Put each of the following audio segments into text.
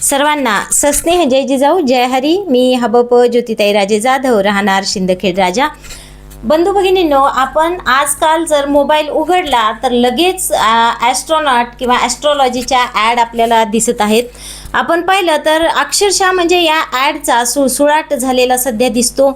सर्वांना सस्नेह जय जिजाऊ जय हरी. मी हबप ज्योतिताई राजे जाधव राहणार शिंदखेड राजा. बंधू भगिनींनो आपण आजकाल जर मोबाईल उघडला तर लगेच ॲस्ट्रॉनॉट किंवा ॲस्ट्रॉलॉजीच्या ॲड आपल्याला दिसत आहेत. आपण पाहिलं तर अक्षरशः म्हणजे या ॲडचा सुळसुळाट झालेला सध्या दिसतो.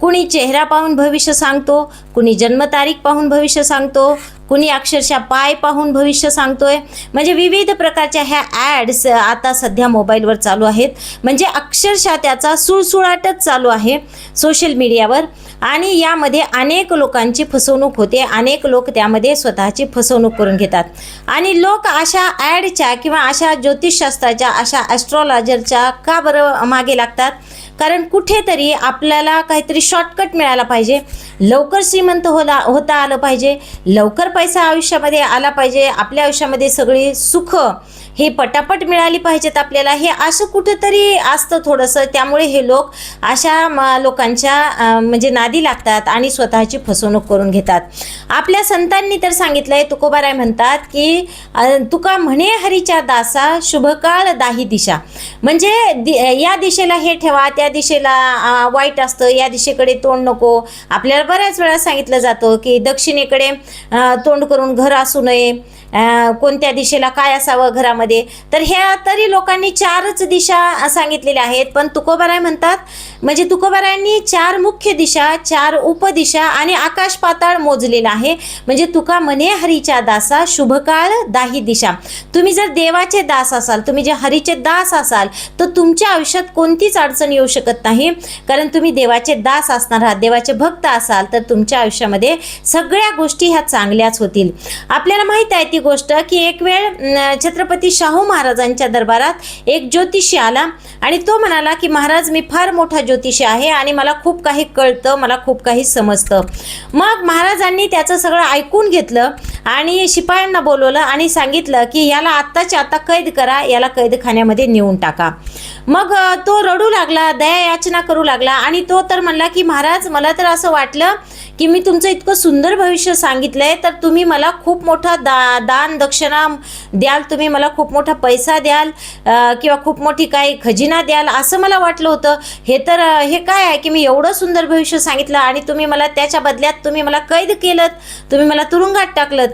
कुणी चेहरा पाहून भविष्य सांगतो कुणी जन्मतारीख पाहून भविष्य सांगतो कुणी अक्षरशः पाय पाहून भविष्य सांगतोय. म्हणजे विविध प्रकारच्या ह्या ॲड्स आता सध्या मोबाईलवर चालू आहेत. म्हणजे अक्षरशः त्याचा सुळसुळाटच चालू आहे सोशल मीडियावर आणि यामध्ये अनेक लोकांची फसवणूक होते. अनेक लोक त्यामध्ये स्वतःची फसवणूक करून घेतात. आणि लोक अशा ॲडच्या किंवा अशा ज्योतिषशास्त्राच्या अशा ॲस्ट्रॉलॉजरच्या का बरं मागे लागतात? कारण कुठेतरी आपल्याला काहीतरी शॉर्टकट मिळाला पाहिजे. लवकर श्रीमंत होला होता आलं पाहिजे. लवकर पैसा आयुष्यामध्ये आला पाहिजे. आपल्या आयुष्यामध्ये सगळी सुख हे पटापट मिळाली पाहिजेत आपल्याला. हे असं कुठंतरी असतं थोडंसं. त्यामुळे हे लोक अशा म लोकांच्या म्हणजे नादी लागतात आणि स्वतःची फसवणूक करून घेतात. आपल्या संतांनी तर सांगितलंय तुकोबाराय म्हणतात की तुका म्हणे हरीच्या दासा शुभकाळ दाही दिशा. म्हणजे दि या दिशेला हे ठेवा त्या दिशेला वाईट असतं या दिशेकडे तोंड नको. आपल्याला बऱ्याच वेळा सांगितलं जातं की दक्षिणेकडे तोंड करून घर असू नये. कोणत्या दिशेला काय असावं घरामध्ये? तर ह्या तरी लोकांनी चारच दिशा सांगितलेल्या आहेत. पण तुकोबाराय म्हणतात म्हणजे तुकोबारायांनी चार मुख्य दिशा चार उपदिशा आणि आकाश पाताळ मोजलेला आहे. म्हणजे तुका म्हणे हरीच्या दासा शुभकाळ दाही दिशा. तुम्ही जर देवाचे दास असाल तुम्ही जे हरीचे दास असाल तर तुमच्या आयुष्यात कोणतीच अडचण येऊ शकत नाही. कारण तुम्ही देवाचे दास असणार आहात देवाचे भक्त असाल तर तुमच्या आयुष्यामध्ये सगळ्या गोष्टी ह्या चांगल्याच होतील. आपल्याला माहीत आहे ती गोष्ट की एक वेळ छत्रपती शाहू महाराजांच्या दरबारात एक ज्योतिषी आला आणि तो म्हणाला की महाराज मी फार मोठा ज्योतिषी आहे आणि मला खूप काही कळतं मला खूप काही समजतं. मग महाराजांनी त्याचं सगळं ऐकून घेतलं आणि शिपायांना बोलवलं आणि सांगितलं की याला आत्ताच्या आता कैद करा याला कैदखान्यामध्ये नेऊन टाका. मग तो रडू लागला दया याचना करू लागला आणि तो तर म्हणला की महाराज मला तर असं वाटलं की मी तुमचं इतकं सुंदर भविष्य सांगितलं आहे तर तुम्ही मला खूप मोठा दा दान दक्षिणा द्याल तुम्ही मला खूप मोठा पैसा द्याल किंवा खूप मोठी काही खजिना द्याल असं मला वाटलं होतं. हे तर हे काय आहे की मी एवढं सुंदर भविष्य सांगितलं आणि तुम्ही मला त्याच्या बदल्यात तुम्ही मला कैद केलं तुम्ही मला तुरुंगात टाकलं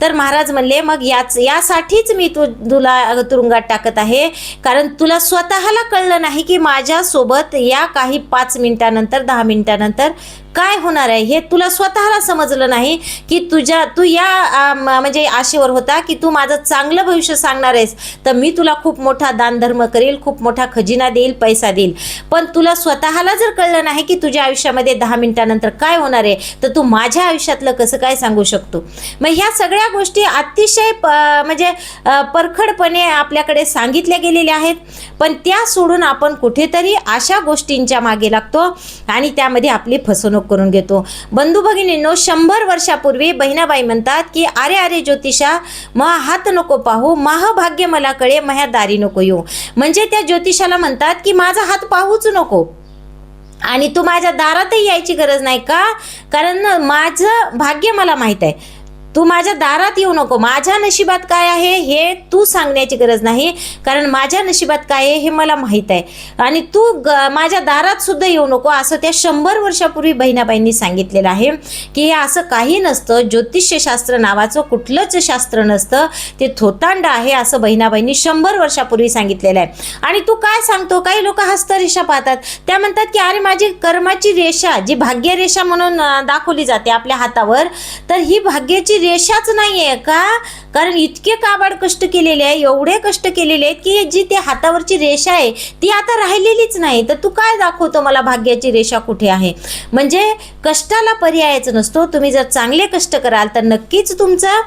तर महाराज म्हणले मग याच यासाठीच मी तू तुला तुरुंगात टाकत आहे. कारण तुला स्वतःला कळलं नाही की माझ्यासोबत या काही पाच मिनिटानंतर दहा मिनिटानंतर काय होणार आहे. हे तुला स्वतःला समजलं नाही की तुझ्या तू या म- म्हणजे आशेवर होता की तू माझं चांगलं भविष्य सांगणार आहेस. तर मी तुला खूप मोठा दानधर्म करेल खूप मोठा खजिना देईल पैसा देईल. पण तुला स्वतःला जर कळलं नाही की तुझ्या आयुष्यामध्ये दहा मिनिटानंतर काय होणार आहे तर तू माझ्या आयुष्यातलं कसं काय सांगू शकतो? मग ह्या सगळ्या गोष्टी अतिशय प म्हणजे परखडपणे आपल्याकडे सांगितल्या गेलेल्या आहेत. पण त्या सोडून आपण कुठेतरी अशा गोष्टींच्या मागे लागतो आणि त्यामध्ये आपली फसवणूक करून घेतो. बंधू भगिनींनो शंभर वर्षापूर्वी बहिणाबाई म्हणतात की अरे अरे ज्योतिषा महा हात नको पाहू महाभाग्य मला कळे मह्या दारी नको येऊ. म्हणजे त्या ज्योतिषाला म्हणतात की माझा हात पाहूच नको. आणि तू माझ्या दारातही यायची गरज नाही का? कारण माझं भाग्य मला माहीत आहे. तू माझ्या दारात येऊ नको. माझ्या नशिबात काय आहे हे तू सांगण्याची गरज नाही. कारण माझ्या नशिबात काय आहे हे मला माहीत आहे. आणि तू ग माझ्या दारात सुद्धा येऊ नको असं त्या शंभर वर्षापूर्वी बहिणाबाईंनी सांगितलेलं आहे. की हे असं काही नसतं. ज्योतिष्यशास्त्र नावाचं कुठलंच शास्त्र नसतं. ते थोतांड आहे असं बहिणाबाईंनी शंभर वर्षापूर्वी सांगितलेलं आहे. आणि तू काय सांगतो? काही लोक हस्तरेषा पाहतात. त्या म्हणतात की अरे माझी कर्माची रेषा जी भाग्यरेषा म्हणून दाखवली जाते आपल्या हातावर तर ही भाग्याची रेषाच नाही आहे का? कारण इतके काबाड कष्ट केलेले आहे एवढे कष्ट केलेले आहेत की जी ते हातावरची रेषा आहे ती आता राहिलेलीच नाही. तर तू काय दाखवतो मला भाग्याची रेषा कुठे आहे? म्हणजे कष्टाला पर्यायच नसतो. तुम्ही जर चांगले कष्ट कराल तर नक्कीच तुमचं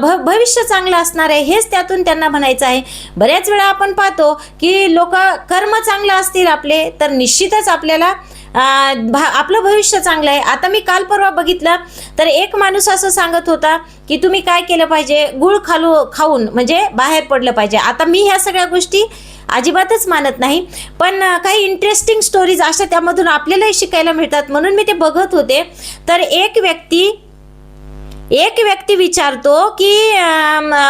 भ भविष्य चांगलं असणार आहे. हेच त्यातून त्यांना म्हणायचं आहे. बऱ्याच वेळा आपण पाहतो की लोक कर्म चांगलं असतील आपले तर निश्चितच आपल्याला भा आपलं भविष्य चांगलं आहे. आता मी काल परवा बघितलं तर एक माणूस असं सांगत होता की तुम्ही काय केलं पाहिजे? गुळ खालू खाऊन म्हणजे बाहेर पडलं पाहिजे. आता मी ह्या सगळ्या गोष्टी अजिबातच मानत नाही पण काही इंटरेस्टिंग स्टोरीज अशा त्यामधून आपल्यालाही शिकायला मिळतात. म्हणून मी ते बघत होते. तर एक व्यक्ती एक व्यक्ती विचारतो की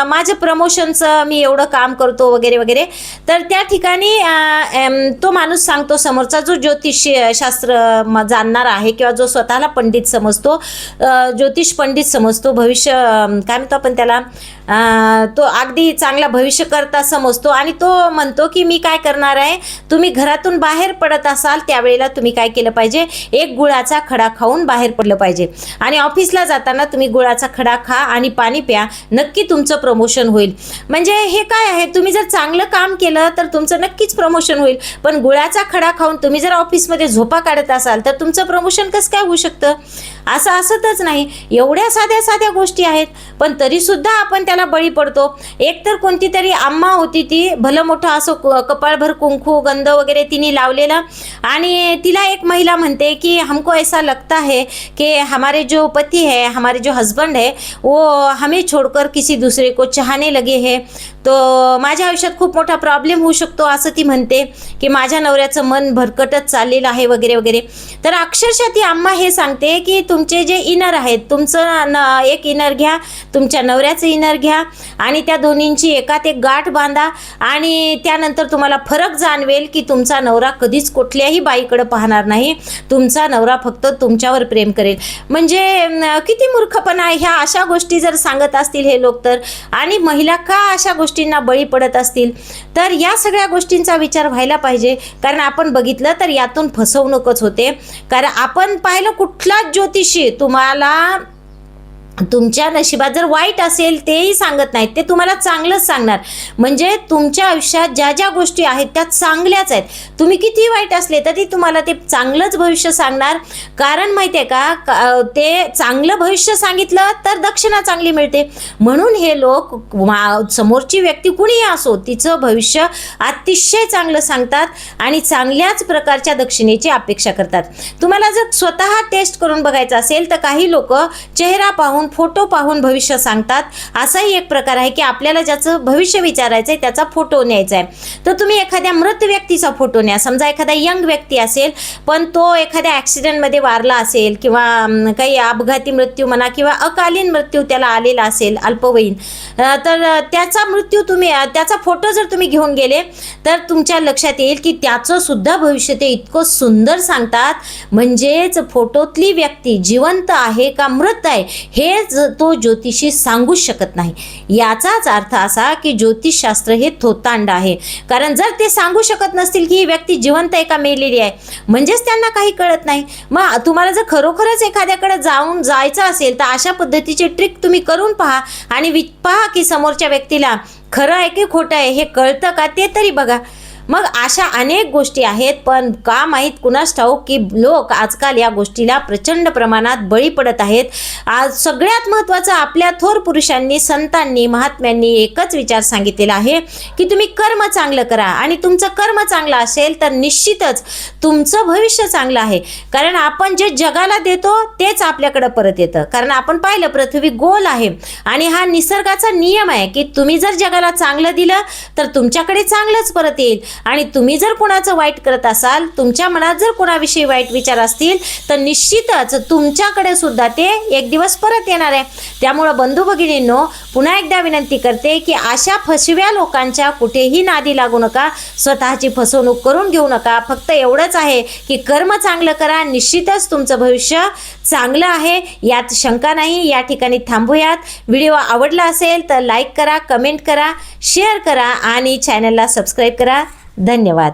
माझं प्रमोशनचं मी एवढं काम करतो वगैरे वगैरे. तर त्या ठिकाणी तो माणूस सांगतो समोरचा जो ज्योतिष शास्त्र म- जाणणार आहे किंवा जो स्वतःला पंडित समजतो ज्योतिष पंडित समजतो भविष्य काय म्हणतो आपण त्याला? तो अगदी चांगला भविष्यकर्ता समजतो आणि तो म्हणतो की मी काय करणार आहे? तुम्ही घरातून बाहेर पडत असाल त्यावेळेला तुम्ही काय केलं पाहिजे? एक गुळाचा खडा खाऊन बाहेर पडलं पाहिजे. आणि ऑफिसला जाताना तुम्ही गुळाचा खडा खा आणि पाणी प्या. नक्की तुमचं प्रमोशन होईल. म्हणजे हे काय आहे? तुम्ही जर चांगलं काम केलं तर तुमचं नक्कीच प्रमोशन होईल. पण गुळाचा खडा खाऊन तुम्ही जर ऑफिसमध्ये झोपा काढत असाल तर तुमचं प्रमोशन कसं काय होऊ शकतं? असं असतच नाही. एवढ्या साध्या साध्या गोष्टी आहेत. पण तरीसुद्धा आपण त्या त्याला बळी पडतो. एकतर कोणती तरी आम्हा होती ती भलं मोठं असं क- कपाळभर कुंकू गंध वगैरे तिने लावलेलं. आणि तिला एक महिला म्हणते की हमको ऐसा लगता है कि हमारे जो पति है हमारे जो हस्बंड है वो हमें छोड़कर किसी दुसरे को चाहने लगे है. तो माझ्या आयुष्यात खूप मोठा प्रॉब्लेम होऊ शकतो असं ती म्हणते की माझ्या नवऱ्याचं मन भरकटत चाललेलं आहे वगैरे वगैरे. तर अक्षरशः ती आम्हा हे सांगते की तुमचे जे इनर आहेत तुमचं न एक इनर घ्या तुमच्या नवऱ्याचं इनर घ्या आणि त्या दोन्हींची एकात एक गाठ बांधा आणि त्यानंतर तुम्हाला फरक जाणवेल की तुमचा नवरा कधीच कुठल्याही बाईकडं पाहणार नाही. तुमचा नवरा फक्त तुमच्यावर प्रेम करेल. म्हणजे किती मूर्खपणा आहे. ह्या अशा गोष्टी जर सांगत असतील हे लोक तर. आणि महिला का अशा गोष्टींना बळी पडत असतील? तर या सगळ्या गोष्टींचा विचार व्हायला पाहिजे. कारण आपण बघितलं तर यातून फसवणूकच होते. कारण आपण पाहिलं कुठलाच ज्योतिषी तुम्हाला तुमच्या नशिबात जर वाईट असेल तेही सांगत नाहीत ते तुम्हाला चांगलंच सांगणार. म्हणजे तुमच्या आयुष्यात ज्या ज्या गोष्टी आहेत त्या चांगल्याच आहेत. तुम्ही किती वाईट असले तरी तुम्हाला ते चांगलंच भविष्य सांगणार. कारण माहिती आहे का का- ते चांगलं भविष्य सांगितलं तर दक्षिणा चांगली मिळते. म्हणून हे लोक मा- समोरची व्यक्ती कुणीही असो तिचं भविष्य अतिशय चांगलं सांगतात आणि चांगल्याच प्रकारच्या दक्षिणेची अपेक्षा करतात. तुम्हाला जर स्वतः टेस्ट करून बघायचं असेल तर काही लोक चेहरा पाहून फोटो पाहून भविष्य सांगतात. असाही एक प्रकार आहे की आपल्याला ज्याचं भविष्य विचारायचं आहे त्याचा फोटो न्यायचा आहे तर तुम्ही एखाद्या मृत व्यक्तीचा फोटो न्या. समजा एखादा यंग व्यक्ती असेल पण तो एखाद्या ॲक्सिडेंटमध्ये वारला असेल किंवा काही अपघाती मृत्यू म्हणा किंवा अकालीन मृत्यू त्याला आलेला असेल अल्पवयीन तर त्याचा मृत्यू तुम्ही त्याचा फोटो जर तुम्ही घेऊन गेले तर तुमच्या लक्षात येईल की त्याचं सुद्धा भविष्य ते इतकं सुंदर सांगतात. म्हणजेच फोटोतली व्यक्ती जिवंत आहे का मृत आहे हे ज- तो ज्योतिषी सांगूच शकत नाही. याचाच अर्थ असा की ज्योतिषशास्त्र हे थोतांड आहे. कारण जर ते सांगू शकत नसतील की ही व्यक्ती जिवंत एका मेलेली आहे म्हणजेच त्यांना काही कळत नाही. मग तुम्हाला जर खरोखरच एखाद्याकडे जाऊन जायचं असेल तर अशा पद्धतीची ट्रिक तुम्ही करून पहा आणि वि पहा की समोरच्या व्यक्तीला खरं आहे की खोटं आहे हे कळतं का ते तरी बघा. मग अशा अनेक गोष्टी आहेत पण का माहीत कुणास ठाऊक की लोक आजकाल या गोष्टीला प्रचंड प्रमाणात बळी पडत आहेत. आज सगळ्यात महत्त्वाचं आपल्या थोर पुरुषांनी संतांनी महात्म्यांनी एकच विचार सांगितलेला आहे की तुम्ही कर्म चांगलं करा आणि तुमचं कर्म चांगलं असेल तर निश्चितच तुमचं भविष्य चांगलं आहे. कारण आपण जे जगाला देतो तेच आपल्याकडं परत येतं. कारण आपण पाहिलं पृथ्वी गोल आहे आणि हा निसर्गाचा नियम आहे की तुम्ही जर जगाला चांगलं दिलं तर तुमच्याकडे चांगलंच परत येईल. आणि तुम्ही जर कोणाचं वाईट करत असाल तुमच्या मनात जर कोणाविषयी वाईट विचार असतील तर निश्चितच तुमच्याकडे सुद्धा ते एक दिवस परत येणार आहे. त्यामुळं बंधू भगिनींनो पुन्हा एकदा विनंती करते की अशा फसव्या लोकांच्या कुठेही नादी लागू नका स्वतःची फसवणूक करून घेऊ नका. फक्त एवढंच आहे की कर्म चांगलं करा निश्चितच तुमचं भविष्य चांगलं आहे. यात शंका नाही या ठिकाणी थांबूयात. व्हिडिओ आवडला असेल तर लाईक करा कमेंट करा शेअर करा आणि चॅनलला सबस्क्राईब करा. धन्यवाद